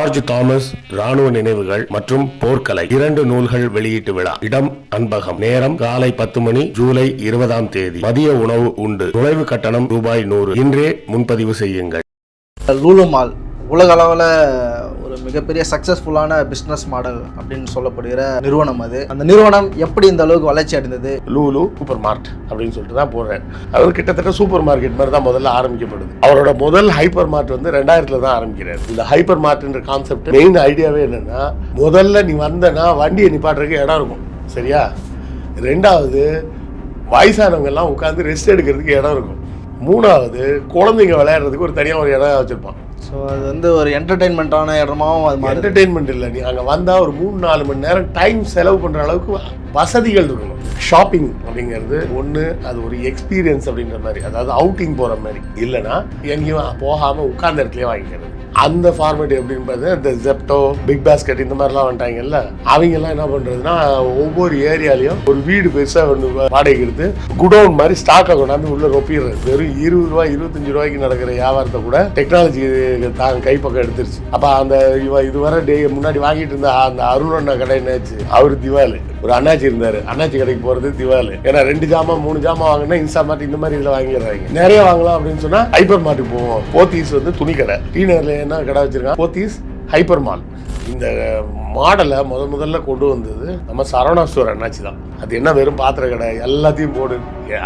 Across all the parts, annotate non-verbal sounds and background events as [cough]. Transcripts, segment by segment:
George Thomas ராணுவ நினைவுகள் மற்றும் போர்க்கலை. இரண்டு நூல்கள் வெளியீட்டு விழா. இடம் அன்பகம். நேரம் காலை பத்து மணி ஜூலை இருபதாம் தேதி. மதிய உணவு உண்டு. நுழைவு கட்டணம் ரூபாய் நூறு. இன்றே முன்பதிவு செய்யுங்கள். லூலுமால் உலக அளவில் மிகப்பெரிய சக்ஸஸ்ஃபுல்லான பிஸ்னஸ் மாடல் அப்படின்னு சொல்லப்படுகிற நிறுவனம் அது. அந்த நிறுவனம் எப்படி இந்த அளவுக்கு வளர்ச்சி அடைந்தது? லூலு சூப்பர் மார்ட் அப்படின்னு சொல்லிட்டு தான் போடுறேன். அவர் கிட்டத்தட்ட சூப்பர் மார்க்கெட் மாதிரி தான் முதல்ல ஆரம்பிக்கப்படுது. அவரோட முதல் ஹைப்பர் மார்ட் வந்து ரெண்டாயிரத்துல தான் ஆரம்பிக்கிறார். இந்த ஹைப்பர் மார்ட்ன்ற கான்செப்ட் மெயின் ஐடியாவே என்னன்னா முதல்ல நீ வந்தனா வண்டியை நிப்பாட்டுறதுக்கு இடம் இருக்கும். சரியா? ரெண்டாவது வயசானவங்கெல்லாம் உட்காந்து ரெஸ்ட் எடுக்கிறதுக்கு இடம் இருக்கும். மூணாவது குழந்தைங்க விளையாடுறதுக்கு ஒரு தனியாக ஒரு இடம் வச்சுருப்பான். ஸோ அது வந்து ஒரு என்டர்டெயின்மெண்ட்டான இடமாவும் அது என்டர்டெயின்மெண்ட் இல்லை நீ. அங்கே வந்தால் ஒரு மூணு நாலு மணி நேரம் டைம் செலவு பண்ணுற அளவுக்கு வசதிகள் இருக்கணும். ஷாப்பிங் அப்படிங்கிறது ஒன்று அது ஒரு எக்ஸ்பீரியன்ஸ் அப்படின்ற மாதிரி. அதாவது அவுட்டிங் போகிற மாதிரி. இல்லைன்னா எங்கேயும் போகாமல் உட்கார்ந்த இடத்துலேயே வாங்கிக்கிறது. அந்த ஃபார்மேட் எப்படின்னு பார்த்தீங்கன்னா இந்த ஜெப்டோ பிக் பாஸ்கெட் இந்த மாதிரிலாம் வந்துட்டாங்கல்ல அவங்க எல்லாம் என்ன பண்ணுறதுன்னா ஒவ்வொரு ஏரியாலையும் ஒரு வீடு பெருசாக ஒன்று வாடகைக்கு எடுத்து குடோன் மாதிரி ஸ்டாக்கை கொண்டாந்து உள்ள ரொப்பிடுறது. வெறும் இருபது ரூபாய் இருபத்தஞ்சு ரூபாய்க்கு நடக்கிற வியாபாரத்தை கூட டெக்னாலஜி தான் கைப்பக்கம் எடுத்துருச்சு. அப்போ அந்த இவன் இதுவரை டே முன்னாடி வாங்கிட்டு இருந்த அந்த அருண் அண்ணா கடை என்னாச்சு அவர் திவாலு. ஒரு அண்ணாச்சி இருந்தார். அண்ணாச்சி கடைக்கு போகிறது திவாலு. ஏன்னா ரெண்டு ஜாமான் மூணு ஜாமான் வாங்கினா இன்ஸ்டா மார்ட் இந்த மாதிரி இதில் வாங்கிடுறாங்க. நிறைய வாங்கலாம் அப்படின்னு சொன்னால் ஹைப்பர் மார்ட்டுக்கு போவோம். போத்தீஸ் வந்து துணி கடை. டீ நகர்ல என்ன கடை வச்சிருக்காங்க? Pothys hyper mall. இந்த மாடலை முத முதல்ல கொண்டு வந்தது நம்ம சரவணா ஸ்டோர் அண்ணாச்சி தான். அது என்ன வெறும் பாத்திர கடை? எல்லாத்தையும் போடு.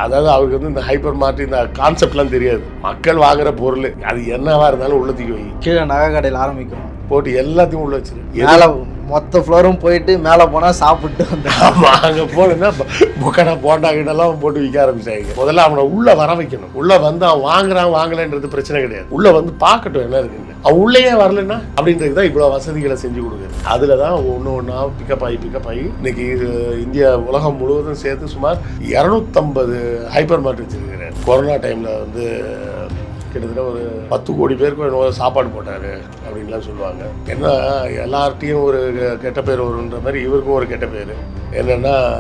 அதாவது அவருக்கு வந்து இந்த ஹைப்பர் மார்ட் இந்த கான்செப்ட்லாம் தெரியாது. மக்கள் வாங்குற பொருள். அது என்னவா இருந்தாலும் உள்ள தூக்கி வை. கீழே நகை கடையில் ஆரம்பிக்கணும் போட்டு எல்லாத்தையும் உள்ள வச்சிரு. மேலே மொத்த ஃப்ளோரும் போயிட்டு மேலே போனால் சாப்பிட்டு வந்து. ஆமா அங்க போனா புக்கடா போண்டா கிட்டலாம் போட்டு விற்க ஆரம்பிச்சாங்க. முதல்ல அவனை உள்ள வர வைக்கணும். உள்ள வந்து அவன் வாங்குறான் வாங்கலைன்றது பிரச்சனை கிடையாது. உள்ள வந்து பார்க்கட்டும் என்ன இருக்குன்னு. அவன் உள்ளேயே வரலன்னா அப்படின்றது தான் இவ்வளவு வசதிகளை செஞ்சு கொடுக்குது. அதுல தான் ஒன்று ஒன்றா பிக்கப் ஆகி பிக்கப் ஆகி இன்னைக்கு இந்தியா உலகம் முழுவதும் சேர்த்து சுமார் இரநூத்தம்பது ஹைப்பர் மார்ட் வச்சிருக்கிறார். கொரோனா டைம்ல வந்து கிட்டத்தட்ட ஒரு பத்து கோடி பேருக்கும் என்னவோ சாப்பாடு போட்டாரு அப்படின்லாம் சொல்லுவாங்க. ஏன்னா எல்லார்ட்டையும் ஒரு கெட்ட பேர் வருன்ற மாதிரி இவருக்கும் ஒரு கெட்ட பேர். என்னன்னா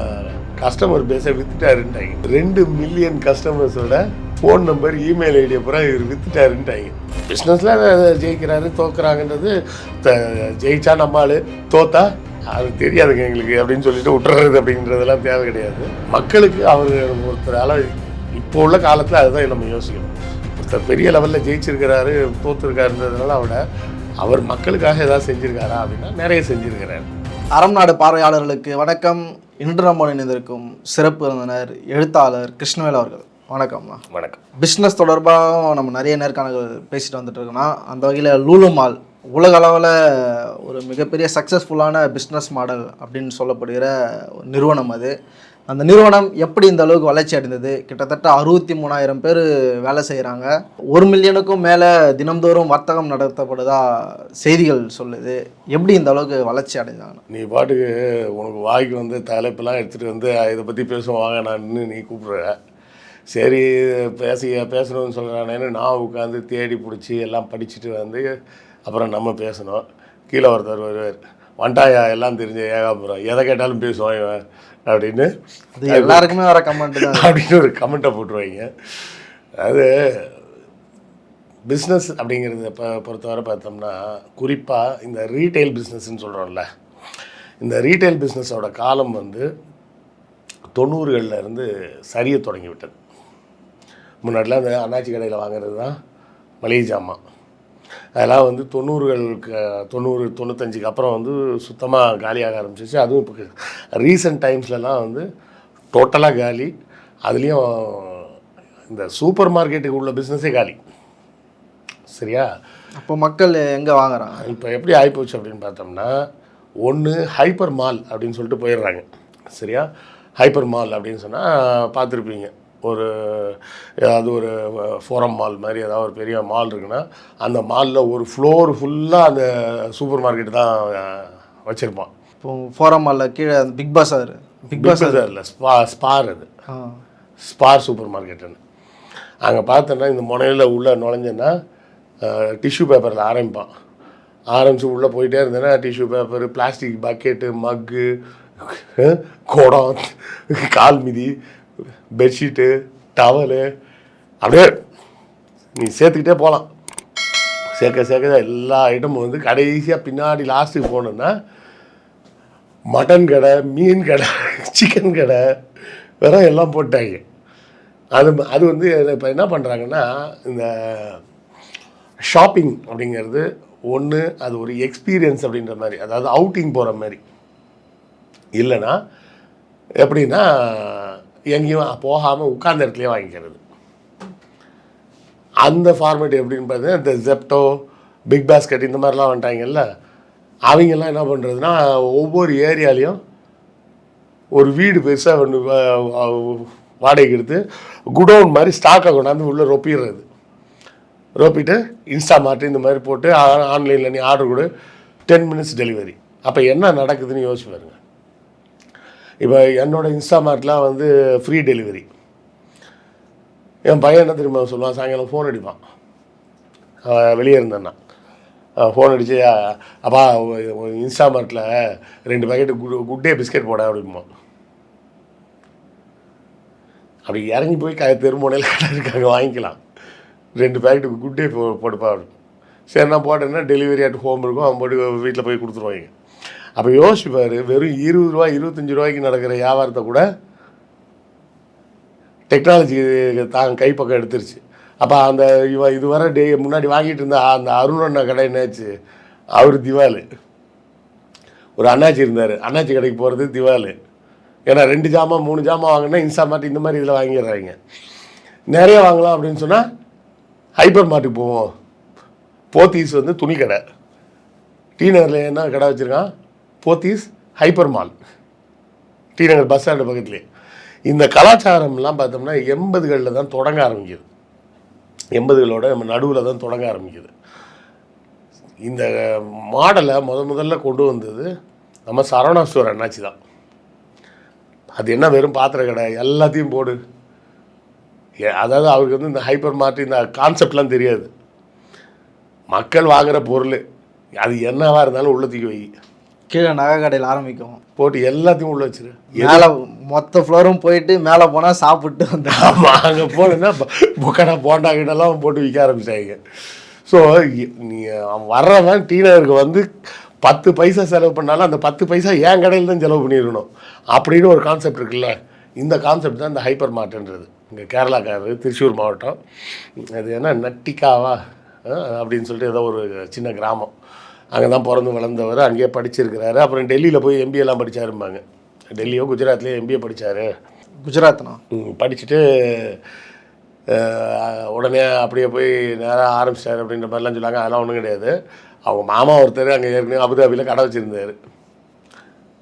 கஸ்டமர் பேஸை வித்துட்டாருன்ட்டாங்க. ரெண்டு மில்லியன் கஸ்டமர்ஸோட ஃபோன் நம்பர் இமெயில் ஐடியை பூரா இவர் வித்துட்டாருன்ட்டாங்க. பிஸ்னஸில் ஜெயிக்கிறாரு தோக்குறாங்கன்றது த- ஜெயிச்சா நம்மாள் தோத்தா அது தெரியாதுங்க எங்களுக்கு அப்படின்னு சொல்லிட்டு விட்டுறது அப்படின்றதெல்லாம் தேவை கிடையாது. மக்களுக்கு அவர் ஒருத்தரால் இப்போ உள்ள காலத்தில் அதுதான் நம்ம யோசிக்கணும். பெரிய லெவலில் ஜெயிச்சிருக்கிறாரு தோத்துருக்காருன்றதுனால அவட அவர் மக்களுக்காக ஏதாவது செஞ்சிருக்காரா அப்படின்னா நிறைய செஞ்சிருக்கிறாரு. அறம் நாடு பார்வையாளர்களுக்கு வணக்கம். இன்று நம்ம இணைந்திருக்கும் சிறப்பு விருந்தினர் எழுத்தாளர் கிருஷ்ணவேல் அவர்கள். வணக்கம்மா. வணக்கம். பிஸ்னஸ் தொடர்பாக நம்ம நிறைய நேர்காணல்கள் பேசிட்டு வந்துட்டு இருக்கோம்னா அந்த வகையில் லூலு மால் உலக அளவில் ஒரு மிகப்பெரிய சக்ஸஸ்ஃபுல்லான பிஸ்னஸ் மாடல் அப்படின்னு சொல்லப்படுகிற ஒரு நிறுவனம் அது. அந்த நிறுவனம் எப்படி இந்த அளவுக்கு வளர்ச்சி அடைந்தது? கிட்டத்தட்ட அறுபத்தி மூணாயிரம் பேர் வேலை செய்கிறாங்க. ஒரு மில்லியனுக்கும் மேலே தினம்தோறும் வர்த்தகம் நடத்தப்படுதா செய்திகள் சொல்லுது. எப்படி இந்த அளவுக்கு வளர்ச்சி அடைஞ்சாங்க? நீ பாட்டுக்கு உனக்கு வாய்க்கு வந்து தலைப்பெல்லாம் எடுத்துகிட்டு வந்து இதை பற்றி பேசுவாங்க நான் நீ கூப்பிடுற. சரி பேச பேசணும்னு சொல்கிறானேன்னு நான் உட்காந்து தேடி பிடிச்சி எல்லாம் படிச்சுட்டு வந்து அப்புறம் நம்ம பேசணும். கீழே ஒருத்தர் வருவார். வண்டாயா எல்லாம் தெரிஞ்ச ஏகாபுரம். எதை கேட்டாலும் பேசுவான் இவன் அப்படின்னு. அது எல்லாருக்குமே வர கமெண்ட் தான். [laughs] அப்படின்னு ஒரு கமெண்ட்டை போட்டுருவாங்க. அது பிஸ்னஸ் அப்படிங்கிறத இப்போ பொறுத்தவரை பார்த்தோம்னா குறிப்பாக இந்த ரீட்டைல் பிஸ்னஸ்ன்னு சொல்கிறோம்ல இந்த ரீட்டைல் பிஸ்னஸோட காலம் வந்து தொண்ணூறுகளில் இருந்து சரிய தொடங்கி விட்டது. முன்னாடிலாம் அந்த அண்ணாச்சி கடையில் வாங்குறது தான் மளிகை ஜாமான். அதெல்லாம் வந்து தொண்ணூறுகளுக்கு தொண்ணூறு தொண்ணூத்தஞ்சுக்கு அப்புறம் வந்து சுத்தமாக காலியாக ஆரம்பிச்சிச்சு அதுவும் இப்போ ரீசெண்ட் டைம்ஸ்லலாம் வந்து டோட்டலாக காலி. அதுலேயும் இந்த சூப்பர் மார்க்கெட்டுக்கு உள்ள பிஸ்னஸே காலி. சரியா? அப்போ மக்கள் எங்கே வாங்குறாங்க? இப்போ எப்படி ஆகிப்போச்சு அப்படின்னு பார்த்தோம்னா ஒன்று ஹைப்பர் மால் அப்படின்னு சொல்லிட்டு போயிடுறாங்க. சரியா? ஹைப்பர் மால் அப்படின்னு சொன்னால் பார்த்துருப்பீங்க. ஒரு ஏதாவது ஒரு ஃபோரம் மால் மாதிரி ஏதாவது ஒரு பெரிய மால் இருக்குன்னா அந்த மாலில் ஒரு ஃப்ளோர் ஃபுல்லாக அந்த சூப்பர் மார்க்கெட் தான் வச்சுருப்பான். இப்போ ஃபோரம் மாலில் கீழே பிக் பாஸார் பிக் பாஸ் இல்லை ஸ்பா ஸ்பார் அது. ஸ்பார் சூப்பர் மார்க்கெட்டுன்னு அங்கே பார்த்தோன்னா இந்த முனையில் உள்ளே நுழைஞ்சேன்னா டிஷ்யூ பேப்பரில் ஆரம்பிப்பான். ஆரம்பித்து உள்ளே போயிட்டே இருந்தேன்னா tissue paper plastic bucket mug குடம் கால் மிதி பெட்ஷீட்டு டவலு அப்படியே நீ சேர்த்துக்கிட்டே போகலாம் சேர்க்க சேர்க்க எல்லா ஐட்டமும் வந்து கடைசியாக பின்னாடி லாஸ்ட்டுக்கு போனோன்னா மட்டன் கடை மீன் கடை [laughs] சிக்கன் கடை வேற எல்லாம் போட்டாங்க. அது அது வந்து இப்போ என்ன பண்ணுறாங்கன்னா இந்த ஷாப்பிங் அப்படிங்கிறது ஒன்று அது ஒரு எக்ஸ்பீரியன்ஸ் அப்படின்ற மாதிரி அதாவது அவுட்டிங் போகிற மாதிரி. இல்லைன்னா எப்படின்னா எங்கேயும் போகாமல் உட்கார்ந்த இடத்துலையே வாங்கிக்கிறது. அந்த ஃபார்மேட் எப்படின்னு பார்த்தீங்கன்னா இந்த ஜெப்டோ பிக் பாஸ்கெட் இந்த மாதிரிலாம் வந்துட்டாங்கல்ல அவங்கெல்லாம் என்ன பண்ணுறதுன்னா ஒவ்வொரு ஏரியாலையும் ஒரு வீடு பெருசாக ஒன்று வாடகைக்கு எடுத்து குடோன் மாதிரி ஸ்டாக்கை கொண்டாந்து உள்ளே ரொப்பிடுறது. ரொப்பிட்டு இன்ஸ்டா மார்ட் இந்த மாதிரி போட்டு ஆன்லைனில் நீ ஆர்டர் கொடு டென் மினிட்ஸ் டெலிவரி அப்போ என்ன நடக்குதுன்னு யோசிச்சு பாருங்கள் இப்போ என்னோட இன்ஸ்டா மார்ட்லாம் வந்து ஃப்ரீ டெலிவரி என் பையன் என்ன தெரியுமா சொல்லுவான்? சாயங்காலம் ஃபோன் அடிப்பான். வெளியே இருந்தேன்னா. ஃபோன் அடித்து அப்பா இன்ஸ்டா மார்ட்டில் ரெண்டு packet good good day biscuit போட அப்படிமா அப்படி இறங்கி போய் க தெருமுனையில் கடை இருக்காங்க வாங்கிக்கலாம். ரெண்டு பேக்கெட்டு குட் டே போ போட்டுப்பா அப்படின்னு சரி நான் போட்டேன்னா டெலிவரி அட் ஹோம் இருக்கும். அவன் போட்டு வீட்டில் போய் கொடுத்துருவாங்க. அப்போ யோசிப்பார் வெறும் இருபது ரூபா இருபத்தஞ்சி ரூபாய்க்கு நடக்கிற வியாபாரத்தை கூட டெக்னாலஜி தான் கைப்பக்கம் எடுத்துருச்சு. அப்போ அந்த இவ இதுவரை டே முன்னாடி வாங்கிட்டு இருந்த அந்த அருணண்ணா கடை என்னாச்சு? அவர் திவாலு. ஒரு அண்ணாச்சி இருந்தார். அண்ணாச்சி கடைக்கு போகிறது திவாலு. ஏன்னா ரெண்டு ஜாமான் மூணு ஜாமான் வாங்கினா இன்ஸ்டா மார்ட் இந்த மாதிரி இதில் வாங்கிடுறாங்க. நிறைய வாங்கலாம் அப்படின்னு சொன்னால் ஹைப்பர் மார்ட்டுக்கு போவோம். போத்தீஸ் வந்து துணி கடை டி நகரில் என்ன கடை வச்சுருக்கான்? Pothys hyper mall T Nagar bus stand பக்கத்துலேயே இந்த கலாச்சாரம்லாம் பார்த்தோம்னா எண்பதுகளில் தான் தொடங்க ஆரம்பிக்குது. எண்பதுகளோட நம்ம நடுவில் தான் தொடங்க ஆரம்பிக்குது. இந்த மாடலை முத முதல்ல கொண்டு வந்தது நம்ம சரவணா ஸ்டோர் அண்ணாச்சி தான். அது என்ன வெறும் பாத்திர கடை? எல்லாத்தையும் போடு. ஏ- அதாவது அவருக்கு வந்து இந்த ஹைப்பர் மார்ட் இந்த கான்செப்ட்லாம் தெரியாது. மக்கள் வாங்குகிற பொருள். அது என்னவாக இருந்தாலும் உள்ள தூக்கி வை. கீழே நகை கடையில் ஆரம்பிக்கும். போட்டு எல்லாத்தையும் உள்ள வச்சிரு. மேலே மொத்த ஃப்ளோரும் போயிட்டு மேலே போனால் சாப்பிட்டு வந்தேன் ஆமாம் அங்கே போனேன்னா புக்கடா போண்டா கிட்டலாம் போட்டு விற்க ஆரம்பிச்சிட்டாங்க ஸோ நீ அவன் வர்றவன் டீ நகருக்கு வந்து பத்து பைசா செலவு பண்ணாலும் அந்த பத்து பைசா என் கடையில் தான் செலவு பண்ணிடணும் அப்படின்னு ஒரு கான்செப்ட் இருக்குல்ல. இந்த கான்செப்ட் தான் இந்த ஹைப்பர் மார்ட்ன்றது இங்கே கேரளாக்காரரு திருச்சூர் மாவட்டம். அது என்ன நட்டிக்காவா? அப்படின்னு சொல்லிட்டு ஏதோ ஒரு சின்ன கிராமம். அங்கே தான் பிறந்து வளர்ந்தவர் அங்கேயே படிச்சிருக்கிறாரு. அப்புறம் டெல்லியில் போய் MBA எல்லாம் படிச்சாரும்பாங்க. டெல்லியோ குஜராத்லேயோ எம்பிஏ படிச்சாரு. குஜராத்னா? படிச்சுட்டு உடனே அப்படியே போய் நேராக ஆரம்பிச்சிட்டாரு அப்படின்ற மாதிரிலாம் சொன்னாங்க. அதெல்லாம் ஒன்றும் கிடையாது. அவங்க மாமா ஒருத்தர் அங்கே ஏற்கனவே அபுதாபியில் கடை வச்சுருந்தார்.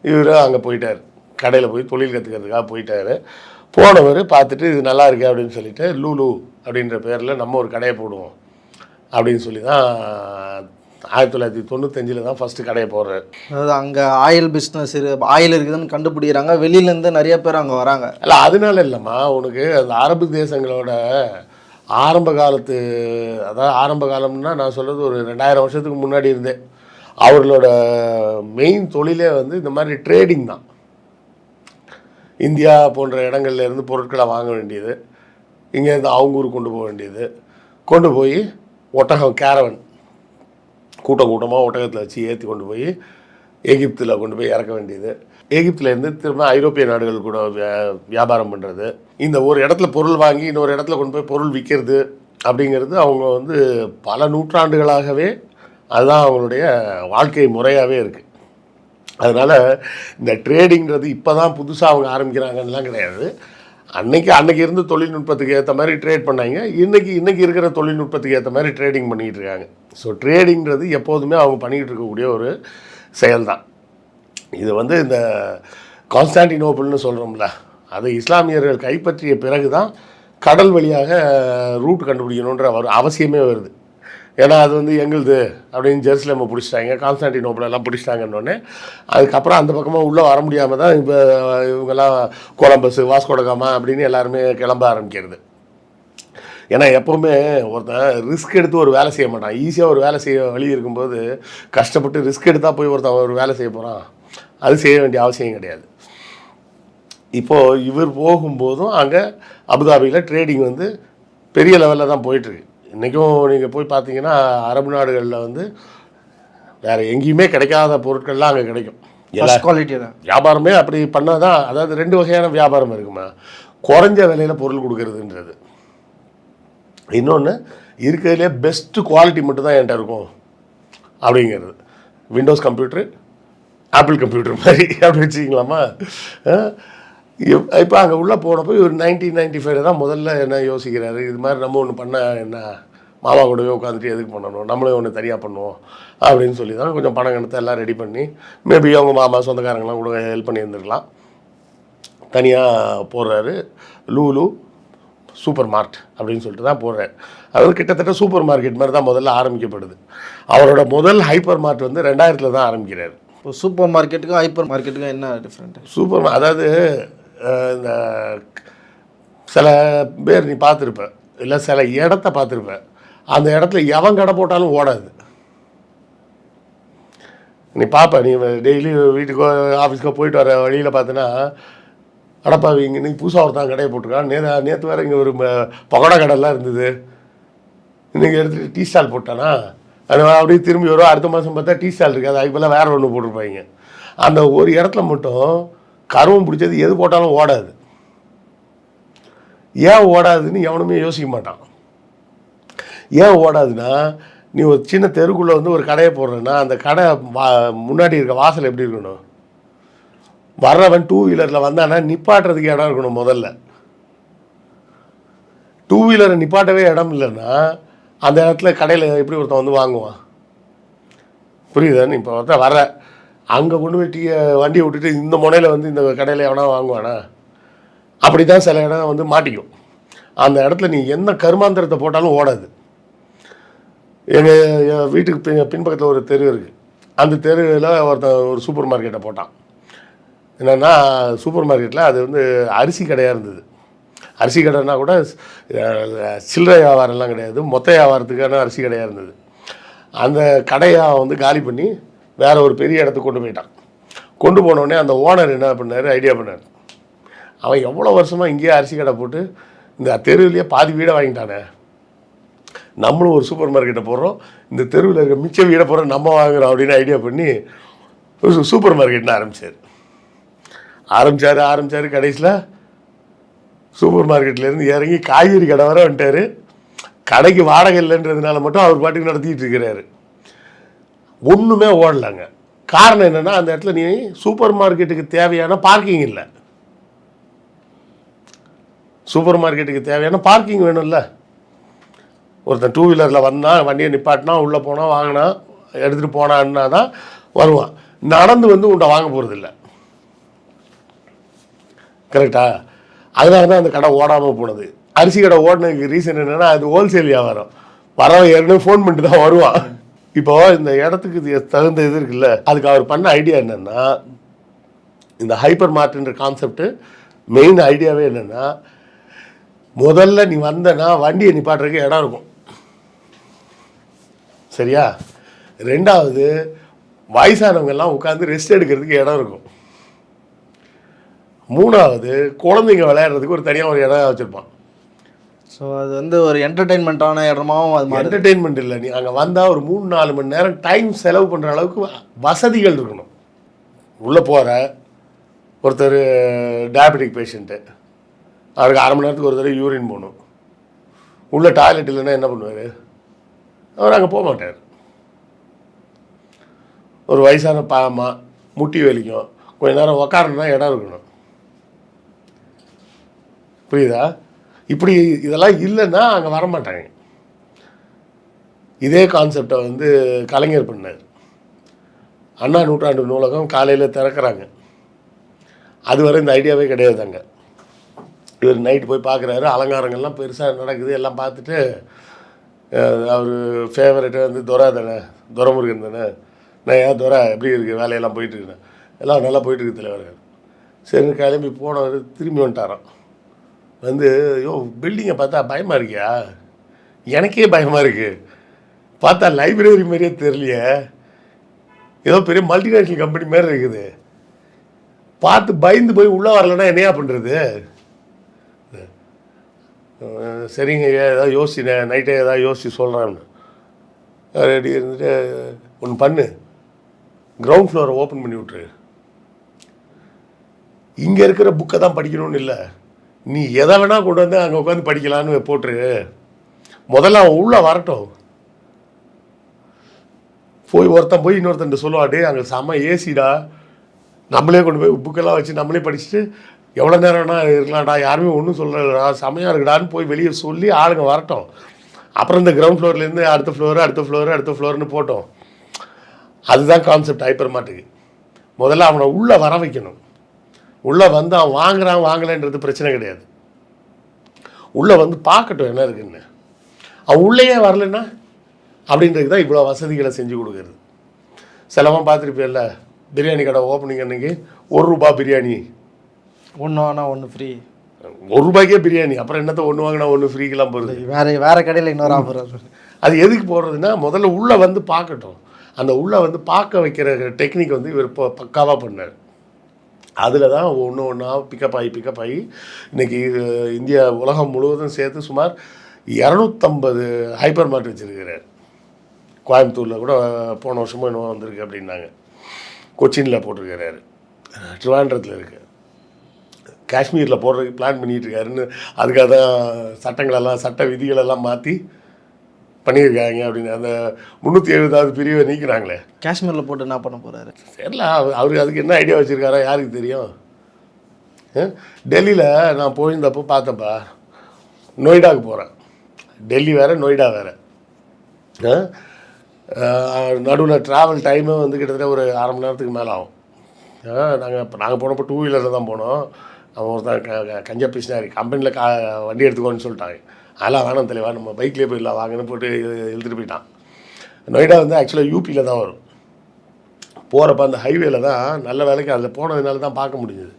இவர் அங்கே போயிட்டார். கடையில் போய் தொழில் கற்றுக்கிறதுக்காக போயிட்டார். போனவர் பார்த்துட்டு இது நல்லா இருக்கு அப்படின்னு சொல்லிட்டு லூலு அப்படின்ற பேரில் நம்ம ஒரு கடையை போடுவோம் அப்படின்னு சொல்லி தான் ஆயிரத்தி தொள்ளாயிரத்தி தொண்ணூத்தஞ்சில் தான் ஃபஸ்ட்டு கடையை போடுறாரு. அதாவது அங்கே ஆயில் பிஸ்னஸ் ஆயில் இருக்குதுன்னு கண்டுபிடிக்கிறாங்க. வெளியிலேருந்து நிறைய பேர் அங்கே வராங்க. அல்ல அதனால இல்லைம்மா உனக்கு அந்த அரபு தேசங்களோட ஆரம்ப காலத்து அதாவது ஆரம்ப காலம்னா நான் சொல்கிறது ஒரு ரெண்டாயிரம் வருஷத்துக்கு முன்னாடி இருந்தே. அவர்களோட மெயின் தொழிலே வந்து இந்த மாதிரி ட்ரேடிங் தான். இந்தியா போன்ற இடங்கள்ல இருந்து பொருட்களை வாங்க வேண்டியது இங்கேருந்து அவங்க ஊருக்கு கொண்டு போக வேண்டியது. கொண்டு போய் ஒட்டகம் கேரவன் கூட்டம் கூட்டமாக ஒட்டகத்தில் வச்சு ஏற்றி கொண்டு போய் எகிப்தில் கொண்டு போய் இறக்க வேண்டியது. எகிப்துலேருந்து திரும்ப ஐரோப்பிய நாடுகள் கூட வியா- வியாபாரம் பண்ணுறது இந்த ஒரு இடத்துல பொருள் வாங்கி இன்னொரு இடத்துல கொண்டு போய் பொருள் விற்கிறது அப்படிங்கிறது அவங்க வந்து பல நூற்றாண்டுகளாகவே அதுதான் அவங்களுடைய வாழ்க்கை முறையாகவே இருக்குது அதனால் இந்த ட்ரேடிங்கிறது இப்போ தான் புதுசாக அவங்க ஆரம்பிக்கிறாங்கன்னுலாம் கிடையாது. அன்னைக்கு அன்னைக்கு இருந்த தொழில்நுட்பத்துக்கு ஏற்ற மாதிரி ட்ரேட் பண்ணாங்க. இன்னைக்கு இன்னைக்கு இருக்கிற தொழில்நுட்பத்துக்கு ஏற்ற மாதிரி ட்ரேடிங் பண்ணிகிட்டு இருக்காங்க. ஸோ ட்ரேடிங்கிறது எப்போதுமே அவங்க பண்ணிக்கிட்டு இருக்கக்கூடிய ஒரு செயல்தான். இது வந்து இந்த கான்ஸ்டான்டினோபிள்னு சொல்கிறோம்ல அதை இஸ்லாமியர்கள் கைப்பற்றிய பிறகு தான் கடல் வழியாக ரூட் கண்டுபிடிக்கணுன்ற ஒரு அவசியமே வருது. ஏன்னா அது வந்து எங்களுது அப்படின்னு ஜெருசலேமை பிடிச்சிட்டாங்க கான்ஸ்டான்டினோப்பிள் எல்லாம் பிடிச்சிட்டாங்கன்னொடனே அதுக்கப்புறம் அந்த பக்கமாக உள்ளே வர முடியாமல் தான் இப்போ இவங்கெல்லாம் கொலம்பஸ் வாஸ்கோடகாமா அப்படின்னு எல்லாருமே கிளம்ப ஆரம்பிக்கிறது. ஏன்னா எப்போவுமே ஒருத்தன் ரிஸ்க் எடுத்து ஒரு வேலை செய்ய மாட்டான். ஈஸியாக ஒரு வேலை செய்ய வழி இருக்கும்போது கஷ்டப்பட்டு ரிஸ்க் எடுத்தால் போய் ஒருத்தன் ஒரு வேலை செய்ய போகிறான் அது செய்ய வேண்டிய அவசியம் கிடையாது. இப்போது இவர் போகும்போதும் அங்கே அபுதாபியில் ட்ரேடிங் வந்து பெரிய லெவலில் தான் போயிட்டுருக்கு. இன்றைக்கும் நீங்கள் போய் பார்த்தீங்கன்னா அரபு நாடுகளில் வந்து வேறு எங்கேயுமே கிடைக்காத பொருட்கள்லாம் அங்கே கிடைக்கும். எல்லா ஃபஸ்ட் குவாலிட்டியில் வியாபாரமே அப்படி பண்ணால் தான் அதாவது ரெண்டு வகையான வியாபாரம் இருக்குமா? குறைஞ்ச விலையில் பொருள் கொடுக்கறதுன்றது. இன்னொன்று இருக்கிறதுலே பெஸ்ட்டு குவாலிட்டி மட்டும் தான் என்கிட்ட இருக்கும். அப்படிங்கிறது. விண்டோஸ் கம்ப்யூட்ரு ஆப்பிள் கம்ப்யூட்டர் மாதிரி. [laughs] அப்படி வச்சுக்கலாமா? இப்போ அங்கே உள்ளே போனப்போ ஒரு நைன்டீன் நைன்டி ஃபைவ்ல தான் முதல்ல என்ன யோசிக்கிறாரு? இது மாதிரி நம்ம ஒன்று பண்ண என்ன? மாமா கூடவே உட்காந்துட்டு எதுக்கு பண்ணணும்? நம்மளே ஒன்று தனியாக பண்ணுவோம். அப்படின்னு சொல்லி தான் கொஞ்சம் பணம் கணத்தை எல்லாம் ரெடி பண்ணி மேபி அவங்க மாமா சொந்தக்காரங்களாம் கூட ஹெல்ப் பண்ணி இருந்திருக்கலாம் தனியாக போடுறாரு. லூலு சூப்பர் மார்ட் அப்படின்னு சொல்லிட்டு தான் போடுறாரு அதாவது கிட்டத்தட்ட சூப்பர் மார்க்கெட் மாதிரி தான் முதல்ல ஆரம்பிக்கப்படுது. அவரோட முதல் ஹைப்பர் மார்ட் வந்து ரெண்டாயிரத்தில் தான் ஆரம்பிக்கிறாரு. இப்போ சூப்பர் மார்க்கெட்டுக்கும் ஹைப்பர் மார்க்கெட்டுக்கும் என்ன டிஃப்ரெண்ட் சூப்பர் அதாவது இந்த சில பேர் நீ பார்த்துருப்ப இல்லை சில இடத்த பார்த்துருப்ப அந்த இடத்துல எவன் கடை போட்டாலும் ஓடாது. நீ பார்ப்ப நீ டெய்லி வீட்டுக்கோ ஆஃபீஸ்க்கோ போயிட்டு வர வழியில் பார்த்தீங்கன்னா அடப்பாவி இங்கே நீ புதுசாக ஒருத்தான் கடையை போட்டிருக்கான். நே நேற்று வேறு இங்கே ஒரு பகோடா கடைலாம் இருந்தது. இன்றைக்கி எடுத்துகிட்டு டீ ஸ்டால் போட்டானா? அது அப்படியே திரும்பி வரும். அடுத்த மாதம் பார்த்தா டீ ஸ்டால் இருக்காது. அதுக்கு பதிலாக வேறு ஒன்று போட்டிருப்பாங்க. அந்த ஒரு இடத்துல மட்டும் கருவம் பிடிச்சது எது போட்டாலும் ஓடாது. ஏன் ஓடாதுன்னு எவனுமே யோசிக்க மாட்டான். ஏன் ஓடாதுன்னா நீ ஒரு சின்ன தெருக்குள்ளே வந்து ஒரு கடையை போடுறேன்னா அந்த கடை வா முன்னாடி இருக்க வாசல் எப்படி இருக்கணும்? வர்றவன் டூ வீலரில் வந்தானா நிப்பாட்டுறதுக்கு இடம் இருக்கணும் முதல்ல. டூ வீலரை நிப்பாட்டவே இடம் இல்லைன்னா அந்த இடத்துல கடையில் எப்படி ஒருத்தன் வந்து வாங்குவான்? புரியுதா? நீ இப்போ ஒருத்தன் வர அங்கே கொண்டு போய் டீ வண்டியை விட்டுட்டு இந்த முனையில் வந்து இந்த கடையில் எவனா வாங்குவானா? அப்படி தான் சில இடம் வந்து மாட்டிக்கும். அந்த இடத்துல நீ என்ன கருமாந்திரத்தை போட்டாலும் ஓடாது. எங்கள் வீட்டுக்கு பின் பின்பக்கத்தில் ஒரு தெரு இருக்குது அந்த தெருவில் ஒருத்தன் ஒரு சூப்பர் மார்க்கெட்டை போட்டான். என்னென்னா சூப்பர் மார்க்கெட்டில் அது வந்து அரிசி கடையாக இருந்தது. அரிசி கடைனா கூட சில்லறை வியாபாரம்லாம் கிடையாது. மொத்த வியாபாரத்துக்கான அரிசி கடையாக இருந்தது. அந்த கடையை வந்து காலி பண்ணி வேறு ஒரு பெரிய இடத்துக்கு கொண்டு போயிட்டான். கொண்டு போனோடனே அந்த ஓனர் என்ன பண்ணார்? ஐடியா பண்ணார். அவன் எவ்வளோ வருஷமாக இங்கேயே அரிசி கடை போட்டு இந்த தெருவிலேயே பாதி வீடை வாங்கிட்டானே. நம்மளும் ஒரு சூப்பர் மார்க்கெட்டை போடுறோம் இந்த தெருவில் இருக்க மிச்ச வீடை போடுறோம் நம்ம வாங்குறோம் அப்படின்னு ஐடியா பண்ணி சூப்பர் மார்க்கெட்னு ஆரம்பிச்சார். ஆரம்பிச்சார் ஆரம்பித்தார் கடைசியில் சூப்பர் மார்க்கெட்லேருந்து இறங்கி காய்கறி கடை வர வந்துட்டார். கடைக்கு வாடகை இல்லைன்றதுனால மட்டும் அவர் பாட்டுக்கு நடத்திட்டு இருக்கிறாரு. ஒன்றுமே ஓடலைங்க. காரணம் என்னென்னா அந்த இடத்துல நீ சூப்பர் மார்க்கெட்டுக்கு தேவையான பார்க்கிங் இல்லை. சூப்பர் மார்க்கெட்டுக்கு தேவையான பார்க்கிங் வேணும்ல. ஒருத்தன் டூ வீலரில் வந்தான் வண்டியை நிப்பாட்டினா உள்ளே போனால் வாங்கினா எடுத்துகிட்டு போனான்னா தான் வருவான். நடந்து வந்து உன்னை வாங்க போகிறதில்ல கரெக்டா அதனால தான் அந்த கடை ஓடாமல் போனது. அரிசி கடை ஓடினதுக்கு ரீசன் என்னென்னா அது ஹோல்சேல் வியாபாரம். வரவன் ஏற்கனவே ஃபோன் பண்ணிட்டு தான் வருவான். இப்போ இந்த இடத்துக்கு இது தகுந்த இது இருக்குல்ல அதுக்கு அவர் பண்ண ஐடியா என்னென்னா இந்த ஹைப்பர் மார்ட்ன்ற கான்செப்ட் மெயின் ஐடியாவே என்னென்னா முதல்ல நீ வந்தனா வண்டியை நிப்பாட்டுறதுக்கு இடம் இருக்கும். சரியா? ரெண்டாவது வயசானவங்கெல்லாம் உட்காந்து ரெஸ்ட் எடுக்கிறதுக்கு இடம் இருக்கும். மூணாவது குழந்தைங்க விளையாடுறதுக்கு ஒரு தனியாக ஒரு இடம் வச்சுருப்பான். ஸோ அது வந்து ஒரு என்டர்டெயின்மெண்ட்டான இடமாவும் அது என்டர்டெயின்மெண்ட் இல்லை நீ அங்கே வந்தால் ஒரு மூணு நாலு மணி நேரம் டைம் செலவு பண்ணுற அளவுக்கு வசதிகள் இருக்கணும். உள்ளே போகிற ஒருத்தர் டயபெட்டிக் பேஷண்ட்டு அவருக்கு அரை மணி நேரத்துக்கு ஒரு தடவை யூரின் போகணும் உள்ள டாய்லெட் இல்லைன்னா என்ன பண்ணுவார்? அவர் அங்கே போக மாட்டார். ஒரு வயசான பாமா முட்டி வலிக்கும் கொஞ்ச நேரம் உக்காரணும்னா இடம் இருக்கணும். புரியுதா? இப்படி இதெல்லாம் இல்லைன்னா அங்கே வரமாட்டாங்க. இதே கான்செப்டை வந்து கலைஞர் பண்ணார். அண்ணா நூற்றாண்டு நூலகம் காலையில் திறக்கிறாங்க. அதுவரை இந்த ஐடியாவே கிடையாது அங்கே. இவர் நைட்டு போய் பார்க்குறாரு அலங்காரங்கள்லாம் பெருசாக நடக்குது எல்லாம் பார்த்துட்டு அவர் ஃபேவரெட்டு வந்து துரா தானே துரமுருகன் தானே. நான் ஏன் துரா எப்படி இருக்குது வேலையெல்லாம் போயிட்டுருக்குண்ணே எல்லாம் நல்லா போயிட்டுருக்கு தலைவர். சரி கிளம்பி போனவர் திரும்பி வந்துட்டாராம். வந்து ஐயோ பில்டிங்கை பார்த்தா பயமாக இருக்கியா? எனக்கே பயமாக இருக்குது பார்த்தா லைப்ரரி மாதிரியே தெரியலையே. ஏதோ பெரிய மல்டிநேஷ்னல் கம்பெனி மாதிரி இருக்குது. பார்த்து பயந்து போய் உள்ளே வரலன்னா என்னையா பண்ணுறது சரிங்க ஏதாவது யோசிச்சு நைட்டே ஏதாவது யோசிச்சு சொல்கிறான்னு ரெடி இருந்துட்டு ஒன்று பண்ணு. கிரவுண்ட் ஃப்ளோரை ஓப்பன் பண்ணி விட்ரு இங்கே இருக்கிற புக்கை தான் படிக்கணும்னு இல்லை. நீ எதை வேணால் கொண்டு வந்து அங்கே உட்காந்து படிக்கலான்னு போட்டுரு. முதல்ல அவன் உள்ளே வரட்டும். போய் ஒருத்தன் போய் இன்னொருத்தன் சொல்லுவா அங்கே செம்ம ஏசிடா நம்மளே கொண்டு போய் புக்கெல்லாம் வச்சு நம்மளே படிச்சுட்டு எவ்வளோ நேரம்னா இருக்கலாம்டா. யாருமே ஒன்றும் சொல்லலடா. செமையாக இருக்குடான்னு போய் வெளியே சொல்லி ஆளுங்க வரட்டும். அப்புறம் இந்த கிரவுண்ட் ஃப்ளோர்லேருந்து அடுத்த ஃப்ளோரு அடுத்த ஃப்ளோரு அடுத்த ஃப்ளோர்னு போட்டோம். அதுதான் கான்செப்ட் ஹைப்பர் மாட்டுக்கு முதல்ல அவனை உள்ளே வர வைக்கணும். உள்ளே வந்து அவன் வாங்குறான் வாங்கலைன்றது பிரச்சனை கிடையாது. உள்ளே வந்து பார்க்கட்டும் என்ன இருக்குன்னு. அவன் உள்ளேயே வரலன்னா அப்படின்றது தான் இவ்வளோ வசதிகளை செஞ்சு கொடுக்குறது. சிலவன் பார்த்துருப்பியல்ல பிரியாணி கடை ஓப்பனிங் அன்னைக்கு ஒரு ரூபா பிரியாணி. ஒன்று வாங்கினா ஒன்று ஃப்ரீ ஒரு ரூபாய்க்கே பிரியாணி அப்புறம் என்னத்த ஒன்று வாங்கினா ஒன்று ஃப்ரீக்கெல்லாம் போகிறது வேற வேற கடையில் இன்னொரு ஆஃபர் அது எதுக்கு போடுறதுன்னா முதல்ல உள்ளே வந்து பார்க்கட்டும். அந்த உள்ளே வந்து பார்க்க வைக்கிற டெக்னிக் வந்து இவர் இப்போ பக்காவாக பண்ணார். அதில் தான் ஒன்று ஒன்றா பிக்கப் ஆகி பிக்கப் ஆகி இன்றைக்கி இந்தியா உலகம் முழுவதும் சேர்த்து சுமார் இரநூத்தம்பது ஹைப்பர் மார்ட் வச்சுருக்கிறார். கோயம்புத்தூரில் கூட போன வருஷமும் என்னவோ வந்திருக்கு அப்படின்னாங்க. கொச்சினில் போட்டிருக்கிறாரு. ட்ரிவாண்ட்ரத்தில் இருக்குது காஷ்மீரில் போடுறதுக்கு பிளான் பண்ணிகிட்டு இருக்காருன்னு அதுக்காக தான் சட்டங்களெல்லாம் சட்ட விதிகளெல்லாம் மாற்றி பண்ணியிருக்காங்க அப்படின்னு. அந்த முந்நூற்றி எழுபதாவது பிரிவை நீக்கிறாங்களே காஷ்மீரில் போட்டு என்ன பண்ண போறாரு? தெரியல அவர் அவருக்கு அதுக்கு என்ன ஐடியா வச்சுருக்காரா யாருக்கு தெரியும்? டெல்லியில் நான் போயிருந்தப்போ பார்த்தேன்ப்பா. நொய்டாவுக்கு போகிறேன் டெல்லி வேறு நொய்டா வேறு. நடுவில் ட்ராவல் டைமு வந்து கிட்டத்தட்ட ஒரு அரை மணி நேரத்துக்கு மேலே ஆகும் நாங்கள் இப்போ நாங்கள் போனப்போ டூ வீலரில் தான் போனோம். அவன் ஒருத்தன் கஞ்சா பிசினாரி கம்பெனியில் கா வண்டி எடுத்துக்கோன்னு சொல்லிட்டாங்க. அதெல்லாம் வேணாம் தலைவா நம்ம பைக்லேயே போயிடலாம் வாங்கன்னு போட்டு எழுதிட்டு போயிட்டான். நொய்டா வந்து ஆக்சுவலாக யூபியில் தான் வரும். போகிறப்ப அந்த ஹைவேல தான் நல்ல வேலைக்கு அதில் போனதுனால தான் பார்க்க முடிஞ்சது.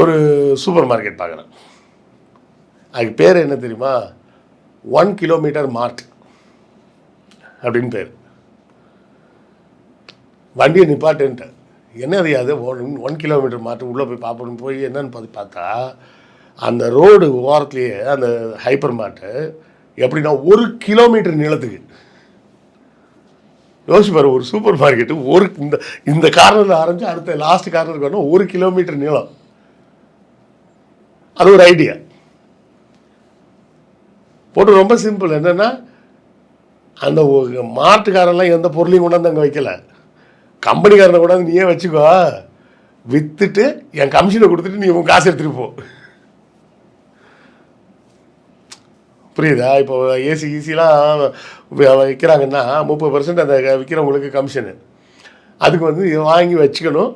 ஒரு சூப்பர் மார்க்கெட் பார்க்குறேன். அதுக்கு பேர் என்ன தெரியுமா? ஒன் கிலோமீட்டர் மார்ட் அப்படின்னு பேர். வண்டியை நிப்பாட்டுன்ட்டேன். என்ன அது? அது ஒன் ஒன் கிலோமீட்டர் மாட்டு உள்ளே போய் பார்ப்போம்னு போய் என்னன்னு பார்த்து பார்த்தா அந்த ரோடு ஓரத்துலேயே அந்த ஹைப்பர் மார்ட்டு எப்படின்னா ஒரு கிலோமீட்டர் நீளத்துக்கு. யோசிச்சு பாரு ஒரு சூப்பர் மார்க்கெட்டு ஒரு இந்த இந்த கார்னரில் ஆரம்பிச்சு அடுத்த லாஸ்ட் கார்னருக்கு வரணும் ஒரு கிலோமீட்டர் நீளம். அது ஒரு ஐடியா போட்டு ரொம்ப சிம்பிள் என்னென்னா அந்த மாட்டுக்காரெல்லாம் எந்த பொருளையும் கொண்டாந்து அங்கே வைக்கல. கம்பெனிக்காரனை கொண்டாந்து நீயே வச்சுக்கோ. விற்றுட்டு என் கமிஷனை கொடுத்துட்டு நீ உன் காசு எடுத்துகிட்டு போ. புரியுதா? இப்போ ஏசி ஈஸிலாம் விற்கிறாங்கன்னா முப்பது பர்சன்ட் அந்த விற்கிறவங்களுக்கு கமிஷனு அதுக்கு வந்து இதை வாங்கி வச்சுக்கணும்.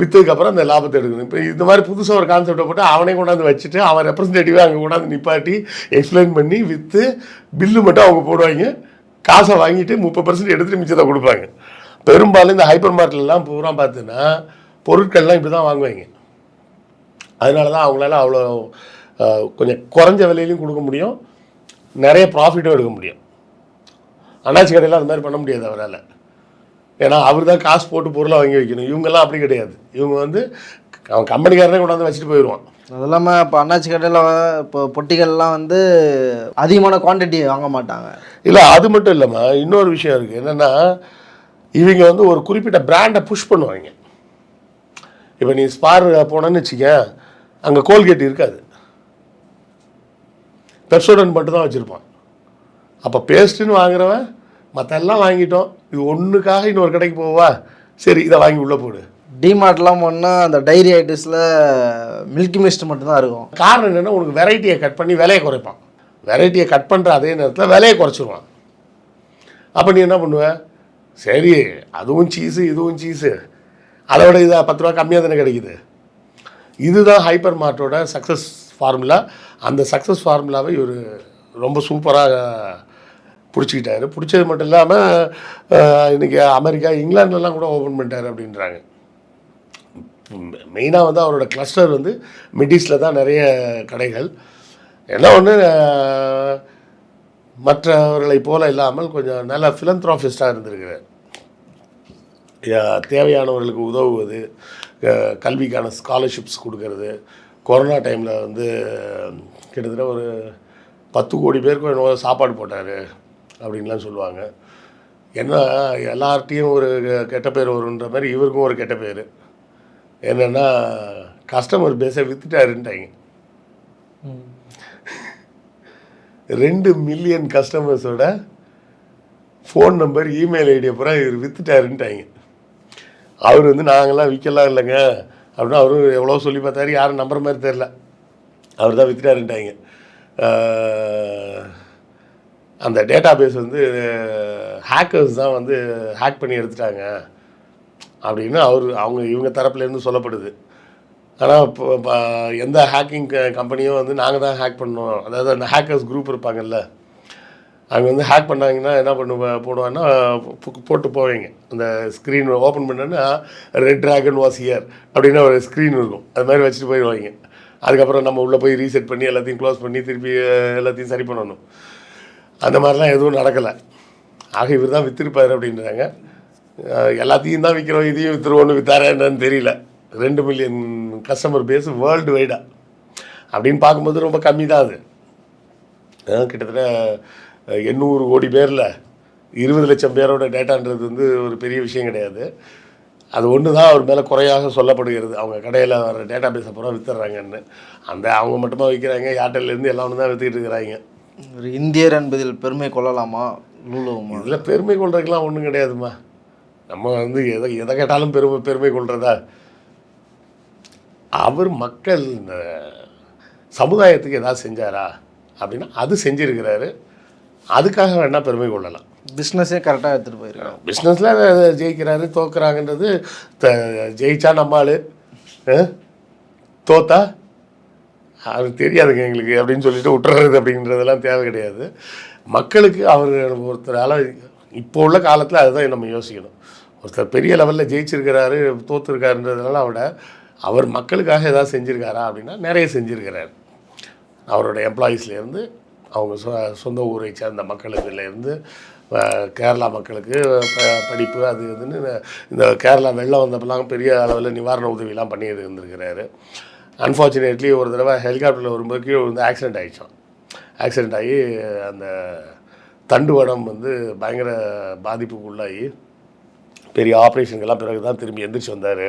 விற்றதுக்கப்புறம் அந்த லாபத்தை எடுக்கணும். இப்போ இந்த மாதிரி புதுசாக ஒரு கான்செப்டை போட்டு அவனே கொண்டாந்து வச்சுட்டு அவன் ரெப்ரசன்டேட்டிவாக அங்கே கொண்டாந்து நிப்பாட்டி எக்ஸ்பிளைன் பண்ணி விற்று பில்லு மட்டும் அவங்க போடுவாங்க. காசை வாங்கிட்டு முப்பது பர்சன்ட் எடுத்துகிட்டு மிச்சத்தை கொடுப்பாங்க. பெரும்பாலும் இந்த ஹைப்பர் மார்க்கெட்லாம் பூரா பார்த்தீங்கன்னா பொருட்கள்லாம் இப்படி தான் வாங்குவாங்க. அதனால தான் அவங்களால அவ்வளோ கொஞ்சம் குறைஞ்ச விலையிலையும் கொடுக்க முடியும். நிறைய ப்ராஃபிட்டும் எடுக்க முடியும். அண்ணாச்சி கடையில் அந்த மாதிரி பண்ண முடியாது அவரால். ஏன்னா அவர் தான் காசு போட்டு பொருளை வாங்கி வைக்கணும். இவங்கெல்லாம் அப்படி கிடையாது. இவங்க வந்து அவன் கம்பெனிக்காரனே கொண்டாந்து வச்சுட்டு போயிடுவான். அது இல்லாமல் இப்போ அண்ணாச்சி கடையில் இப்போ பொட்டிகள்லாம் வந்து அதிகமான குவாண்டிட்டி வாங்க மாட்டாங்க. இல்லை அது மட்டும் இல்லைம்மா இன்னொரு விஷயம் இருக்குது என்னென்னா இவங்க வந்து ஒரு குறிப்பிட்ட பிராண்டை புஷ் பண்ணுவாங்க. இப்போ நீ ஸ்பார் போனேன்னு வச்சுக்க அங்கே கோல்கேட் இருக்காது. பெப்சோடன் மட்டும் தான் வச்சுருப்பான். அப்போ பேஸ்ட்டுன்னு வாங்குறவன் மற்ற எல்லாம் வாங்கிட்டோம். இது ஒன்றுக்காக இன்னொரு கடைக்கு போவா? சரி இதை வாங்கி உள்ளே போடு. டிமார்ட்லாம் போனால் அந்த டைரி ஐட்டம்ஸில் மில்கி மிஸ்ட் மட்டும்தான் இருக்கும். காரணம் என்னென்னா உனக்கு வெரைட்டியை கட் பண்ணி விலையை குறைப்பான். வெரைட்டியை கட் பண்ணுற அதே நேரத்தில் விலையை குறைச்சிருவான். அப்போ நீ என்ன பண்ணுவ? சரி அதுவும் சீஸு இதுவும் சீஸு அதை விட இது பத்து ரூபா கம்மியாக தானே கிடைக்குது. இதுதான் ஹைப்பர் மார்ட்டோட சக்ஸஸ் ஃபார்முலா அந்த சக்ஸஸ் ஃபார்முலாவை இவர் ரொம்ப சூப்பராக பிடிச்சிக்கிட்டாரு. பிடிச்சது மட்டும் இல்லாமல் இன்றைக்கி அமெரிக்கா இங்கிலாந்துலலாம் கூட ஓப்பன் பண்ணிட்டாரு அப்படின்றாங்க. மெயினாக வந்து அவரோட கிளஸ்டர் வந்து மிடிஸில் தான் நிறைய கடைகள். என்ன ஒன்று மற்றவர்களை போல இல்லாமல் கொஞ்சம் நல்ல ஃபிலந்த்ராஃபிஸ்டாக இருந்திருக்கிறார். தேவையானவர்களுக்கு உதவுவது கல்விக்கான ஸ்காலர்ஷிப்ஸ் கொடுக்கறது கொரோனா டைமில் வந்து கிட்டத்தட்ட ஒரு பத்து கோடி பேருக்கு என்னவோ சாப்பாடு போட்டார் அப்படின்லாம் சொல்லுவாங்க. என்ன எல்லார்ட்டையும் ஒரு கெட்ட பேர் வருன்ற மாதிரி இவருக்கும் ஒரு கெட்ட பேர். என்னென்னா கஸ்டமர் பேஸை விற்றுட்டாருன்ட்டாங்க ரெண்டு மில்லியன் கஸ்டமர்ஸோட ஃபோன் நம்பர் இமெயில் ஐடி அப்புறம் இவர் விற்றுட்டாருன்ட்டாங்க அவர் வந்து நாங்கள்லாம் விற்கலாம் இல்லைங்க. அப்படின்னு அவரும் எவ்வளோ சொல்லி பார்த்தாரு. யாரும் நம்புற மாதிரி தெரில அவர் தான் வித்துட்டாருன்ட்டாங்க. அந்த டேட்டா பேஸ் வந்து ஹேக்கர்ஸ் தான் வந்து ஹேக் பண்ணி எடுத்துட்டாங்க. அப்படின்னு அவர் அவங்க இவங்க தரப்புலேருந்து சொல்லப்படுது. ஆனால் இப்போ இப்போ எந்த ஹேக்கிங் கம்பெனியும் வந்து நாங்கள் தான் ஹேக் பண்ணோம் அதாவது அந்த ஹேக்கர்ஸ் குரூப் இருப்பாங்கல்ல. அவங்க வந்து ஹேக் பண்ணாங்கன்னா என்ன பண்ணுவ போடுவாங்கன்னா போட்டு போவீங்க. அந்த ஸ்க்ரீன் ஓப்பன் பண்ணோன்னா ரெட் ட்ராகன் வாஸ் இயர் அப்படின்னு ஒரு ஸ்க்ரீன் இருக்கும். அது மாதிரி வச்சுட்டு போயிடுவாங்க அதுக்கப்புறம் நம்ம உள்ளே போய் ரீசெட் பண்ணி எல்லாத்தையும் க்ளோஸ் பண்ணி திருப்பி எல்லாத்தையும் சரி பண்ணணும். அந்த மாதிரிலாம் எதுவும் நடக்கலை. ஆக இவர் தான் வித்திருப்பார் அப்படின்றாங்க. எல்லாத்தையும் தான் விற்கிறோம் இதையும் விற்றுருவோன்னு வித்தாரா என்னன்னு தெரியல. ரெண்டு மில்லியன் கஸ்டமர் பேஸ் வேர்ல்டு வைடாக அப்படின்னு பார்க்கும்போது ரொம்ப கம்மி தான் அது. கிட்டத்தட்ட எண்ணூறு கோடி பேரில் இருபது லட்சம் பேரோட டேட்டான்றது வந்து ஒரு பெரிய விஷயம் கிடையாது. அது ஒன்று தான் அவர் மேலே குறையாக சொல்லப்படுகிறது. அவங்க கடையில் வர டேட்டா பேஸை பூரா வித்துடுறாங்கன்னு அந்த அவங்க மட்டுமா விற்கிறாங்க ஏர்டெல்லேருந்து எல்லாம் ஒன்று தான் விற்றுக்கிட்டு இருக்கிறாங்க. ஒரு இந்தியர் என்பதில் பெருமை கொள்ளலாமா? லூலுவுமா இதில் பெருமை கொள்றதுக்கெல்லாம் ஒன்றும் கிடையாதும்மா நம்ம வந்து எதை எதை கேட்டாலும் பெருமை பெருமை கொள்றதா? அவர் மக்கள் இந்த சமுதாயத்துக்கு ஏதாவது செஞ்சாரா? அப்படின்னா அது செஞ்சிருக்கிறாரு. அதுக்காக வேணால் பெருமை கொள்ளலாம். பிஸ்னஸே கரெக்டாக எடுத்துகிட்டு போயிருக்காங்க பிஸ்னஸில் ஜெயிக்கிறாரு தோக்குறாங்கன்றது த ஜெயிச்சா நம்ம ஆளு. அஹ், தோத்தா? அது தெரியாதுங்க எங்களுக்கு அப்படின்னு சொல்லிட்டு விட்டுறது அப்படின்றதெல்லாம் தேவை கிடையாது. மக்களுக்கு அவர் ஒருத்தரால் இப்போ உள்ள காலத்தில் அதுதான் நம்ம யோசிக்கணும். ஒருத்தர் பெரிய லெவலில் ஜெயிச்சிருக்கிறாரு தோத்துருக்காருன்றதுனால விட அவர் மக்களுக்காக ஏதாவது செஞ்சுருக்காரா அப்படின்னா நிறைய செஞ்சுருக்கிறாரு. அவரோட எம்ப்ளாயீஸ்லேருந்து அவங்க சொ சொந்த ஊரை சேர்ந்த மக்களுக்குலேருந்து கேரளா மக்களுக்கு ப- படிப்பு அது இதுன்னு இந்த கேரளா வெள்ளம் வந்தப்பெல்லாம் பெரிய அளவில் நிவாரண உதவிலாம் பண்ணி இருந்திருக்கிறாரு. அன்ஃபார்ச்சுனேட்லி ஒரு தடவை ஹெலிகாப்டரில் வரும்போது கீழே வந்து ஆக்சிடென்ட் ஆகிடுச்சோம் ஆக்சிடெண்ட் ஆகி அந்த தண்டுவடம் வந்து பயங்கர பாதிப்புக்கு உள்ளாகி பெரிய ஆப்ரேஷனுக்கெல்லாம் பிறகு தான் திரும்பி எந்திரிச்சு வந்தார்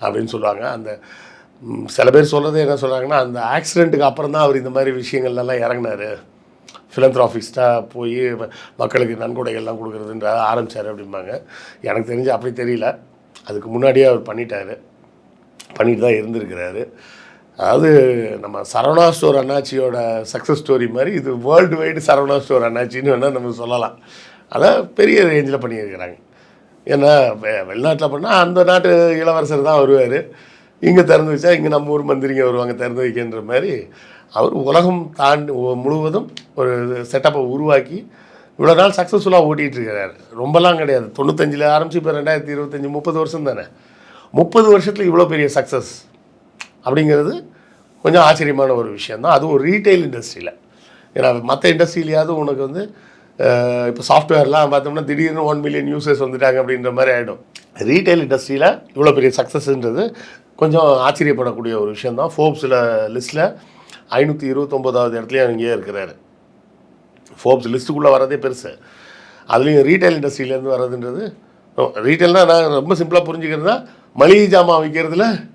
அப்படின்னு சொல்லுவாங்க. அந்த சில பேர் சொல்கிறது என்ன சொல்கிறாங்கன்னா அந்த ஆக்சிடெண்ட்டுக்கு அப்புறம் தான் அவர் இந்த மாதிரி விஷயங்கள்லாம் இறங்கினார். ஃபிலந்த்ராஃபிஸ்டாக போய் மக்களுக்கு மக்களுக்கு நன்கொடைகள்லாம் கொடுக்குறதுன்ற ஆரம்பித்தார் அப்படிம்பாங்க. எனக்கு தெரிஞ்சு அப்படி தெரியல. அதுக்கு முன்னாடியே அவர் பண்ணிட்டார். பண்ணிட்டு தான் இருந்திருக்கிறாரு. அதாவது நம்ம சரவணா ஸ்டோர் அண்ணாச்சியோட சக்ஸஸ் ஸ்டோரி மாதிரி இது வேர்ல்டு வைடு சரவணா ஸ்டோர் அண்ணாச்சின்னு வேணால் நம்ம சொல்லலாம். அதான் பெரிய ரேஞ்சில் பண்ணியிருக்கிறாங்க. ஏன்னா வெ- வெளிநாட்டில் பண்ணால் அந்த நாட்டு இளவரசர் தான் வருவார். இங்கே திறந்து வச்சா இங்கே நம்ம ஊர் மந்திரிங்க வருவாங்க திறந்து வைக்கின்ற மாதிரி. அவர் உலகம் தாண்டி முழுவதும் ஒரு செட்டப்பை உருவாக்கி இவ்வளோ நாள் சக்ஸஸ்ஃபுல்லாக ஓட்டிகிட்டு இருக்கிறார் ரொம்பலாம் கிடையாது. தொண்ணூத்தஞ்சில் ஆரம்பிச்சு இப்போ ரெண்டாயிரத்தி இருபத்தஞ்சி முப்பது வருஷம் தானே முப்பது வருஷத்தில் இவ்வளோ பெரிய சக்ஸஸ் அப்படிங்கிறது கொஞ்சம் ஆச்சரியமான ஒரு விஷயந்தான் அது அதுவும் ரீட்டைல் இண்டஸ்ட்ரியில் ஏன்னா மற்ற இண்டஸ்ட்ரியிலையாவது உனக்கு வந்து இப்போ சாஃப்ட்வேர்லாம் பார்த்தோம்னா திடீர்னு ஒன் மில்லியன் யூசர்ஸ் வந்துட்டாங்க அப்படின்ற மாதிரி ஆகிடும் ரீட்டைல் இண்டஸ்ட்ரியில் இவ்வளோ பெரிய சக்ஸஸ்ன்றது கொஞ்சம் ஆச்சரியப்படக்கூடிய ஒரு விஷயம் தான் ஃபோர்ப்ஸில் லிஸ்ட்டில் ஐநூற்றி இருபத்தொம்போதாவது இடத்துலையும் அங்கேயே இருக்கிறாரு. ஃபோர்ப்ஸ் லிஸ்ட்டுக்குள்ளே வரதே பெருசு. அதுலேயும் ரீட்டைல் இண்டஸ்ட்ரியிலேருந்து வர்றதுன்றது ரீட்டைல்னா நான் ரொம்ப சிம்பிளாக புரிஞ்சுக்கிறதுனா மளிகை ஜாமான் விற்கிறதுல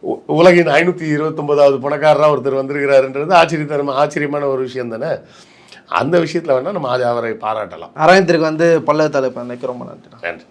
உ- உலகின் ஐநூற்றி இருபத்தொம்போதாவது பணக்காரராக ஒருத்தர் வந்திருக்கிறாருன்றது ஆச்சரியத்தனமா ஆச்சரியமான ஒரு விஷயம் தானே? அந்த விஷயத்தில் வேணால் நம்ம அவரை பாராட்டலாம். அரவிந்திற்கு வந்து பல்லவ தலைப்பு ரொம்ப நன்றி. நன்றி.